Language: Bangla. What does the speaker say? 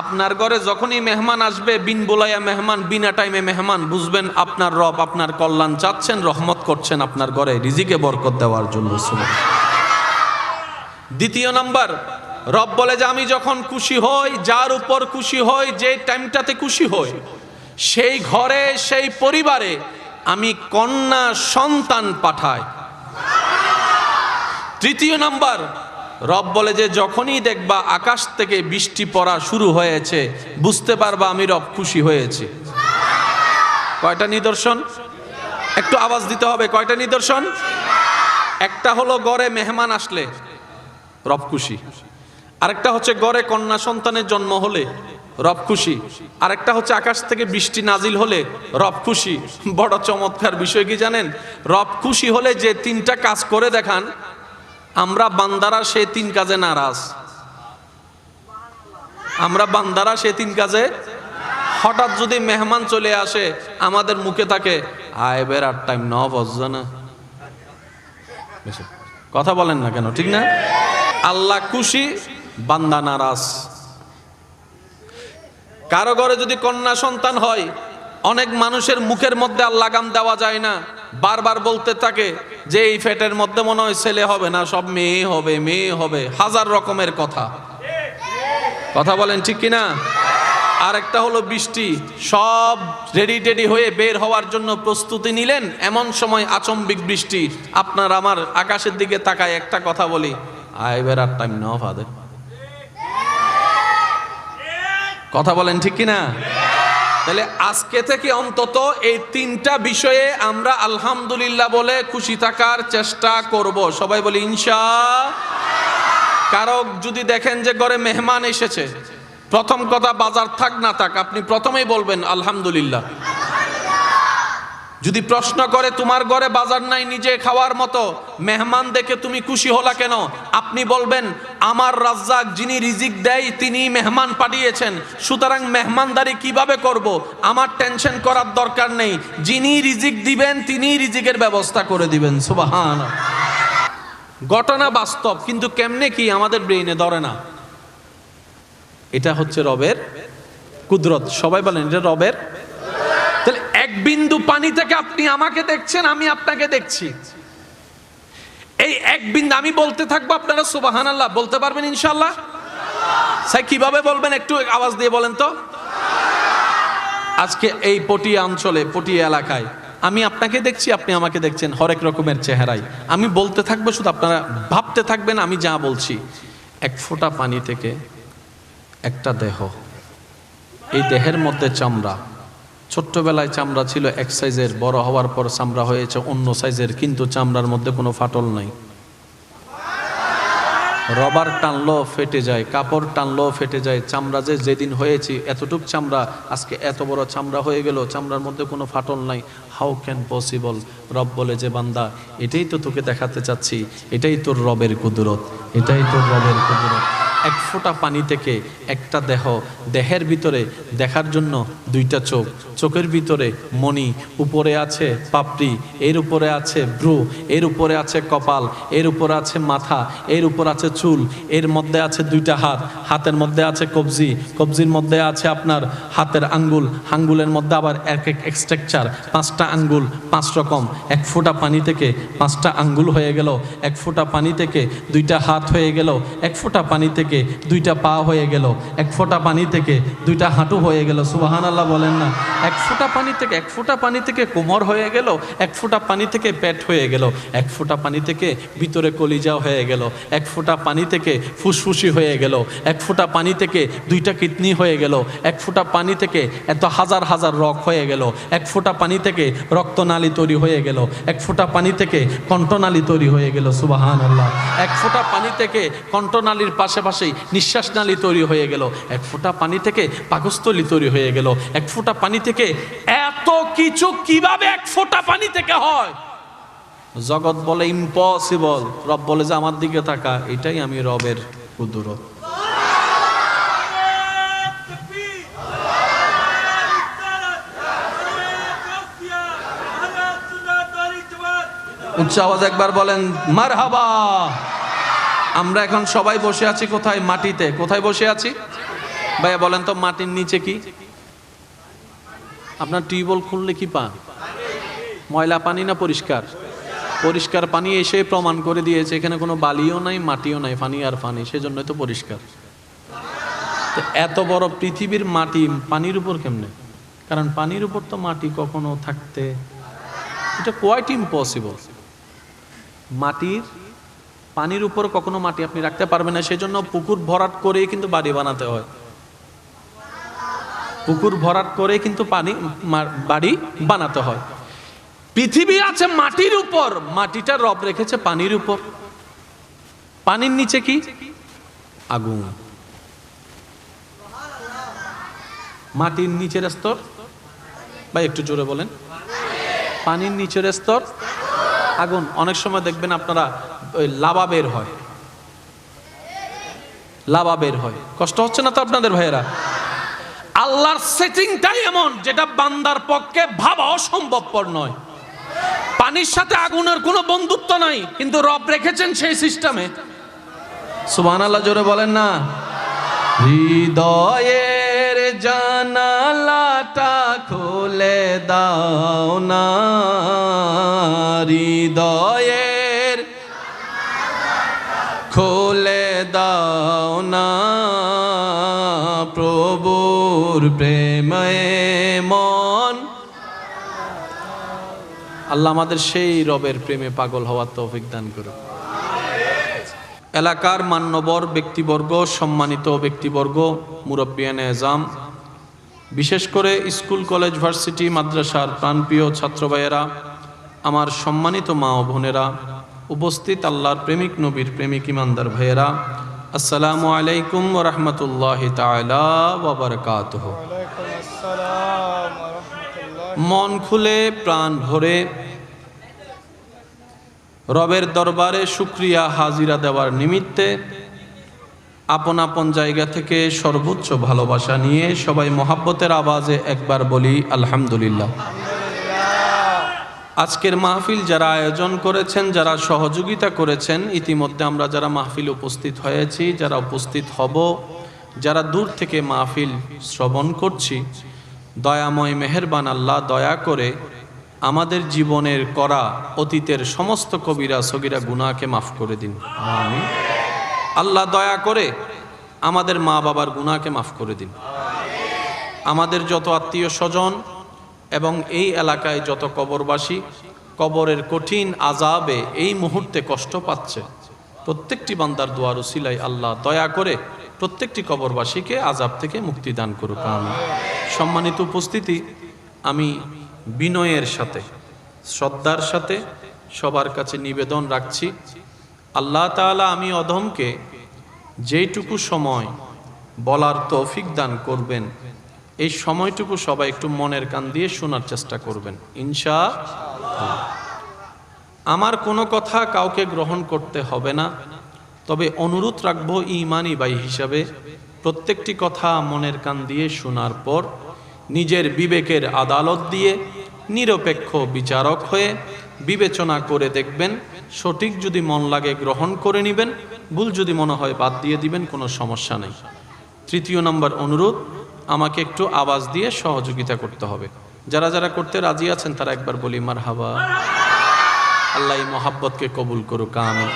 আপনার ঘরে যখনই মেহমান আসবে, বিন বোলাইয়া মেহমান, বিনা টাইমে মেহমান, বুঝবেন আপনার রব, আপনার কল্যাণ চাচ্ছেন, রহমত করছেন আপনার ঘরে, রিজিকে বরকত দেওয়ার জন্য দ্বিতীয় নাম্বার, রব বলে যে, আমি যখন খুশি হই, যার উপর খুশি হই, যে টাইমটাতে খুশি হই, সেই ঘরে, সেই পরিবারে আমি কন্যা সন্তান পাঠাই। তৃতীয় নাম্বার রব বলে যে, যখনই দেখবা আকাশ থেকে বৃষ্টি পড়া শুরু হয়েছে, বুঝতে পারবা আমি রব খুশি হয়েছি। কয়টা নিদর্শন? একটু আওয়াজ দিতে হবে, কয়টা নিদর্শন? একটা হলো গড়ে মেহমান আসলে, রব খুশি। আরেকটা হচ্ছে গড়ে কন্যা সন্তানের জন্ম হলে, রব খুশি। আরেকটা হচ্ছে আকাশ থেকে বৃষ্টি নাজিল হলে, রব খুশি। বড় চমৎকার বিষয় কি জানেন? রব খুশি হলে যে তিনটা কাজ করে দেখান আমরা বান্দারা সে তিন কাজে নারাজ। আমরা বান্দারা সে তিন কাজে হঠাৎ যদি মেহমান চলে আসে, আমাদের মুখে থাকে, আয় বেড়ার টাইম ন বজছে না। কথা বলেন না কেন, ঠিক না? আল্লাহ খুশি, বান্দা নারাজ। কারও ঘরে যদি কন্যা সন্তান হয়, অনেক মানুষের মুখের মধ্যে আর লাগাম দেওয়া যায় না। বারবার বলতে থাকে যে এই ফ্যাটের মধ্যে মনে হয় ছেলে হবে না, সব মেয়ে হবে মেয়ে হবে। হাজার রকমের কথা। কথা বলেন ঠিক কিনা? আর একটা হলো বৃষ্টি। সব রেডি টেডি হয়ে বের হওয়ার জন্য প্রস্তুতি নিলেন, এমন সময় আচম্বিক বৃষ্টি। আপনার আমার আকাশের দিকে তাকায় একটা কথা বলি আই বেড়ার টাইম ন ফাদে কথা বলেন ঠিক কিনা? তাহলে আজকে থেকে অন্তত এই তিনটা বিষয়ে আমরা আলহামদুলিল্লাহ বলে খুশি থাকার চেষ্টা করব। সবাই বলি, ইনশা কারক যদি দেখেন যে ঘরে মেহমান এসেছে, প্রথম কথা বাজার থাক না থাক, আপনি প্রথমেই বলবেন, আলহামদুলিল্লাহ। যদি প্রশ্ন করে, তোমার ঘরে বাজার নাই নিজে খাওয়ার মতো? মেহমান দেখে তুমি খুশি হলা কেন? আপনি বলবেন, আমার রাজ্জাক যিনি রিজিক দেয় তিনি মেহমান পাঠিয়েছেন। সুতরাং মেহমানদারি কীভাবে করব? আমার টেনশন করার দরকার নেই। যিনি রিজিক দিবেন তিনি রিজিকের ব্যবস্থা করে দিবেন। সুবাহান ঘটনা বাস্তব, কিন্তু কেমনে কি আমাদের ব্রেইনে ধরে না? এটা হচ্ছে রবের কুদরত। সবাই বলেন, এটা রবের বিন্দু পানি থেকে আপনি আমাকে দেখছেন, আমি আপনাকে দেখছি। এই এক বিন্দু আমি বলতে থাকব আপনারা সুবাহান আল্লাহ বলতে পারবেন ইনশাল্লাহ স্যার, কীভাবে বলবেন? একটু আওয়াজ দিয়ে বলেন তো। আজকে এই পটিয়া অঞ্চলে, পটিয়া এলাকায়, আমি আপনাকে দেখছি, আপনি আমাকে দেখছেন, হরেক রকমের চেহারাই আমি বলতে থাকব, শুধু আপনারা ভাবতে থাকবেন, আমি যা বলছি। এক ফোঁটা পানি থেকে একটা দেহ, এই দেহের মধ্যে চামড়া ছোট্টবেলায় চামড়া ছিল এক সাইজের, বড় হওয়ার পর চামড়া হয়েছে অন্য সাইজের, কিন্তু চামড়ার মধ্যে কোনো ফাটল নাই। রবার টানলো ফেটে যায়, কাপড় টানলো ফেটে যায়। চামড়া যে যেদিন হয়েছে, এতটুক চামড়া, আজকে এত বড় চামড়া হয়ে গেল, চামড়ার মধ্যে কোনো ফাটল নাই। হাউ ক্যান পসিবল রব বলে যে, বান্দা, এটাই তো তোকে দেখাতে চাচ্ছি, এটাই তোর রবের কুদরত, এটাই তোর রবের কুদরত। এক ফোঁটা পানি থেকে একটা দেহ, দেহের ভিতরে দেখার জন্য দুইটা চোখ। চোখের ভিতরে মণি, উপরে আছে পাপড়ি, এর উপরে আছে ব্রু এর উপরে আছে কপাল, এর উপরে আছে মাথা, এর উপর আছে চুল, এর মধ্যে আছে দুইটা হাত, হাতের মধ্যে আছে কবজি, কবজির মধ্যে আছে আপনার হাতের আঙ্গুল, আঙ্গুলের মধ্যে আবার এক এক স্ট্রাকচার পাঁচটা আঙ্গুল, পাঁচ রকম। এক ফোঁটা পানি থেকে পাঁচটা আঙ্গুল হয়ে গেল, এক ফোঁটা পানি থেকে দুইটা হাত হয়ে গেল, এক ফোঁটা পানি থেকে দুইটা পা হয়ে গেল এক ফোঁটা পানি থেকে দুইটা হাঁটু হয়ে গেল সুবাহান আল্লাহ বলেন না এক ফোঁটা পানি থেকে এক ফোঁটা পানি থেকে কোমর হয়ে গেল এক ফোঁটা পানি থেকে পেট হয়ে গেল এক ফোঁটা পানি থেকে ভিতরে কলিজা হয়ে গেল এক ফোঁটা পানি থেকে ফুসফুসি হয়ে গেল এক ফোঁটা পানি থেকে দুইটা কিডনি হয়ে গেল এক ফোঁটা পানি থেকে এত হাজার হাজার রক হয়ে গেল এক ফোঁটা পানি থেকে রক্তনালী তৈরি হয়ে গেল এক ফোঁটা পানি থেকে কণ্ঠনালী তৈরি হয়ে গেল সুবাহান আল্লাহ এক ফোঁটা পানি থেকে কণ্ঠনালীর পাশাপাশি নিঃশ্বাস নালী তৈরি হয়ে গেল, এক ফোঁটা পানি থেকে পাকস্থলী তৈরি হয়ে গেল, এক ফোঁটা পানি থেকে এত কিছু কীভাবে এক ফোঁটা পানি থেকে হয়? জগৎ বলে ইম্পসিবল রব বলে যে আমার দিকে তাকা, এটাই আমি রবের কুদরত। উচ্চ আওয়াজ একবার বলেন মার আমরা এখন সবাই বসে আছি কোথায়? মাটিতে। কোথায় বসে আছি? ভাইয়া, বলেন তো, মাটির নিচে কি? আপনার টিউবওয়েল খুললে কি পান? ময়লা পানি না পরিষ্কার? পরিষ্কার পানি এসে প্রমাণ করে দিয়েছে, এখানে কোনো বালিও নাই, মাটিও নাই, পানি আর পানি, সেজন্যই তো পরিষ্কার। এত বড় পৃথিবীর মাটি, পানির উপর কেমনে? কারণ পানির উপর তো মাটি কখনো থাকতে এটা কোয়াইট ইম্পসিবল মাটির পানির উপর কখনো মাটি আপনি রাখতে পারবেন না, সেজন্য পুকুর ভরাট করেই কিন্তু বাড়ি বানাতে হয়। পুকুর ভরাট করে কিন্তু পানি বাড়ি বানাতে হয়। পৃথিবী আছে মাটির উপর, মাটিটা রব রেখেছে পানির উপর। পানির নিচে কি? আগুন। মাটির নিচের স্তর? ভাই, একটু জোরে বলেন। পানির নিচের স্তর? আগুন, অনেক সময় দেখবেন আপনারা ওই লাভা বের হয়। লাভা বের হয়। কষ্ট হচ্ছে না তো আপনাদের ভাইয়েরা? আল্লাহর সেটিংটাই এমন, যেটা বান্দার পক্ষে ভাবা অসম্ভবপর নয়। পানির সাথে আগুনের কোনো বন্ধুত্ব নাই, কিন্তু রব রেখেছেন সেই সিস্টেমে সুবহান আল্লাহ জোরে বলেন না। হৃদয়ের জানালাটা খুলে দাও না হৃদয়ের খুলে দাও না প্রভুর প্রেমে মন। আল্লাহ আমাদের সেই রবের প্রেমে পাগল হওয়ার তৌফিক দান করুন এলাকার মান্যবর ব্যক্তিবর্গ, সম্মানিত ব্যক্তিবর্গ মুরব্বিয়ান এজাম বিশেষ করে স্কুল, কলেজ, ভার্সিটি, মাদ্রাসার প্রাণপ্রিয় ছাত্র ভাইয়েরা আমার সম্মানিত মা ও বোনেরা, উপস্থিত আল্লাহর প্রেমিক নবীর প্রেমিক ইমানদার ভাইয়েরা, আসসালামু আলাইকুম রহমতুল্লাহ তালা ওবরকাতহ ওয়া রাহমাতুল্লাহ মন খুলে, প্রাণ ভরে, রবের দরবারে শুক্রিয়া হাজিরা দেওয়ার নিমিত্তে আপন আপন জায়গা থেকে সর্বোচ্চ ভালোবাসা নিয়ে সবাই মহাব্বতের আওয়াজে একবার বলি, আলহামদুলিল্লাহ। আজকের মাহফিল যারা আয়োজন করেছেন, যারা সহযোগিতা করেছেন, ইতিমধ্যে আমরা যারা মাহফিল উপস্থিত হয়েছি, যারা উপস্থিত হব, যারা দূর থেকে মাহফিল শ্রবণ করছি, দয়াময় মেহেরবান আল্লাহ দয়া করে আমাদের জীবনের করা অতীতের সমস্ত কবিরা সগিরা গুনাহকে মাফ করে দিন। আমিন। আল্লাহ দয়া করে আমাদের মা বাবার গুনাহকে মাফ করে দিন। আমাদের যত আত্মীয় স্বজন এবং এই এলাকায় যত কবরবাসী, কবরের কঠিন আজাবে এই মুহূর্তে কষ্ট পাচ্ছে, প্রত্যেকটি বান্দার দোয়ার উসিলাই আল্লাহ দয়া করে প্রত্যেকটি কবরবাসীকে আজাব থেকে মুক্তি দান করুক আমি সম্মানিত উপস্থিতি, আমি বিনয়ের সাথে, শ্রদ্ধার সাথে সবার কাছে নিবেদন রাখছি। আল্লাহ তাআলা আমি অধমকে যেইটুকু সময় বলার তৌফিক দান করবেন, এই সময়টুকু সবাই একটু মনের কান দিয়ে শোনার চেষ্টা করবেন ইনশা আমার কোনো কথা কাউকে গ্রহণ করতে হবে না, তবে অনুরোধ রাখব ইমানি বাই হিসাবে প্রত্যেকটি কথা মনের কান দিয়ে শোনার পর নিজের বিবেকের আদালত দিয়ে নিরপেক্ষ বিচারক হয়ে বিবেচনা করে দেখবেন সঠিক যদি মন লাগে গ্রহণ করে নেবেন, ভুল যদি মনে হয় বাদ দিয়ে দিবেন, কোনো সমস্যা নেই। তৃতীয় নম্বর অনুরোধ, আমাকে একটু আওয়াজ দিয়ে সহযোগিতা করতে হবে। যারা যারা করতে রাজি আছেন, তারা একবার বলি মার হাবা আল্লাহ এই মহাব্বতকে কবুল করুক আমি